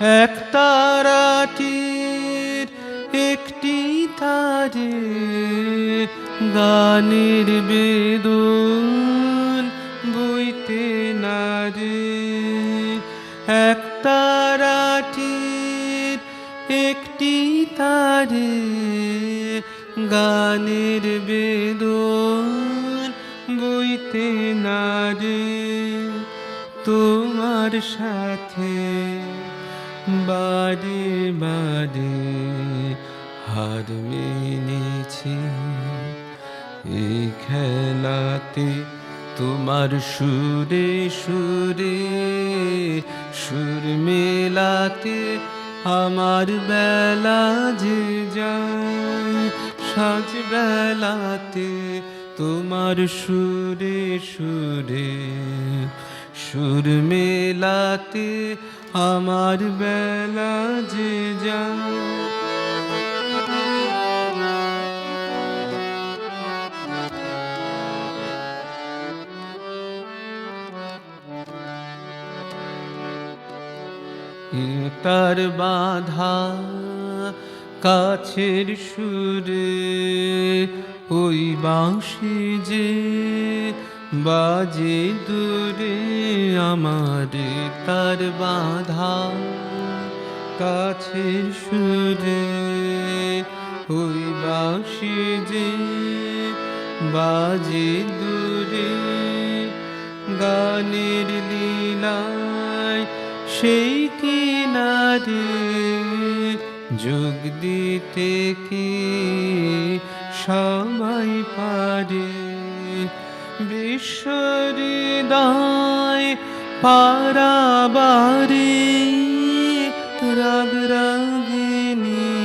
এক তারাটির একটি তারে গানের বেদন বইতে নারে এক তারাটির একটি তারে গানের বেদন বইতে নারে তোমার সাথে বারে বারে হার মেনেছি। এই খেলাতে তোমার সুরে সুরে, সুর মেলাতে আমার বেলা যে যায়। সাজ বেলাতে তোমার সুরে সুরে, সুর মেলাতে আমার বেলা যে যায় তার বাধা কাছের সুরে ওই বাঁশি যে বাজে দূরে আমার তার বাধা, কাছের সুরে ওই বাঁশি যে বাজে দূরে গানের লীলায় সেই কিনারে যোগ দিতে কি সবাই পারে? বিশ্বহৃদয় পারাবারে, রাগ রাগিনীর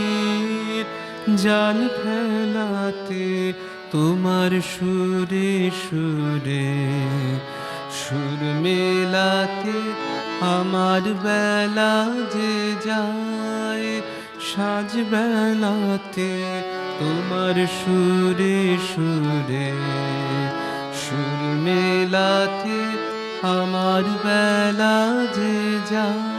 জাল ফেলাতে তোমার সুরে সুরে, সুর মেলাতে আমার বেলা যে যায়, সাজ বেলাতে তোমার সুরে সুরে। সুর মেলাতে আমার বেলা যে যায়